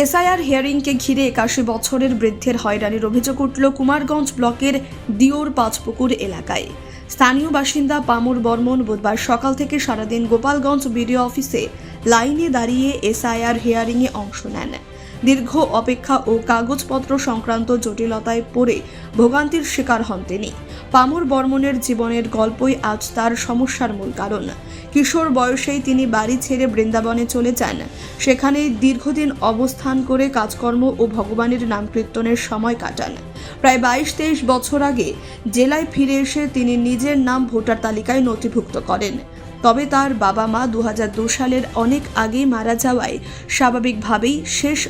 SIR হিয়ারিংকে ঘিরে একাশি বছরের বৃদ্ধের হয়রানির অভিযোগ উঠল কুমারগঞ্জ ব্লকের দিওর পাঁচপুকুর এলাকায়। স্থানীয় বাসিন্দা পামুর বর্মন বুধবার সকাল থেকে সারাদিন গোপালগঞ্জ বিডিও অফিসে লাইনে দাঁড়িয়ে এসআইআর হিয়ারিংয়ে অংশ নেন। দীর্ঘ অপেক্ষা ও কাগজপত্র সংক্রান্ত জটিলতায় পড়ে ভোগান্তির শিকার হন তিনি। পামুর বর্মনের জীবনের গল্পই আজ তার সমস্যার মূল কারণ। কিশোর বয়সেই তিনি বাড়ি ছেড়ে বৃন্দাবনে চলে যান। সেখানে দীর্ঘদিন অবস্থান করে কাজকর্ম ও ভগবানের নাম কীর্তনের সময় কাটান। প্রায় বাইশ তেইশ বছর আগে জেলায় ফিরে এসে তিনি নিজের নাম ভোটার তালিকায় নথিভুক্ত করেন। তবে তার বাবা মা দু সালের অনেক আগেই মারা যাওয়ায় স্বাভাবিকভাবেই শেষ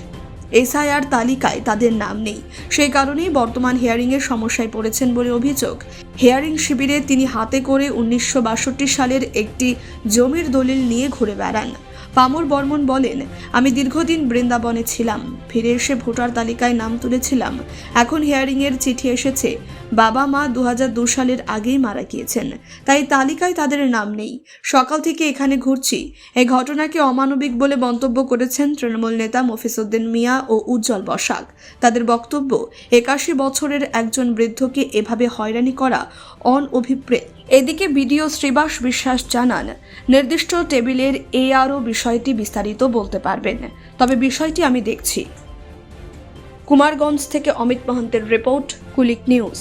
এসআইআর তালিকায় তাদের নাম নেই। সেই কারণেই বর্তমান হিয়ারিংয়ের সমস্যায় পড়েছেন বলে অভিযোগ। হেয়ারিং শিবিরে তিনি হাতে করে উনিশশো বাষট্টি সালের একটি জমির দলিল নিয়ে ঘুরে বেড়ান। পামর বর্মন বলেন, আমি দীর্ঘদিন বৃন্দাবনে ছিলাম। ফিরে এসে ভোটার তালিকায় নাম তুলেছিলাম। এখন হিয়ারিংয়ের চিঠি এসেছে। বাবা মা দু সালের আগেই মারা গিয়েছেন। তাই তালিকায় তাদের নাম নেই। সকাল থেকে এখানে ঘুরছি। এই ঘটনাকে অমানবিক বলে মন্তব্য করেছেন তৃণমূল নেতা মফিসুদ্দিন মিয়া ও উজ্জ্বল বসাক। তাদের বক্তব্য, একাশি বছরের একজন বৃদ্ধকে এভাবে হয়রানি করা অনঅভিপ্রেত এদিকে বিডিও শ্রীবাস বিশ্বাস জানান, নির্দিষ্ট টেবিলের এআরও বিষয়টি বিস্তারিত বলতে পারবেন। তবে বিষয়টি আমি দেখছি। কুমারগঞ্জ থেকে অমিত মহন্তের রিপোর্ট কুলিক নিউজ।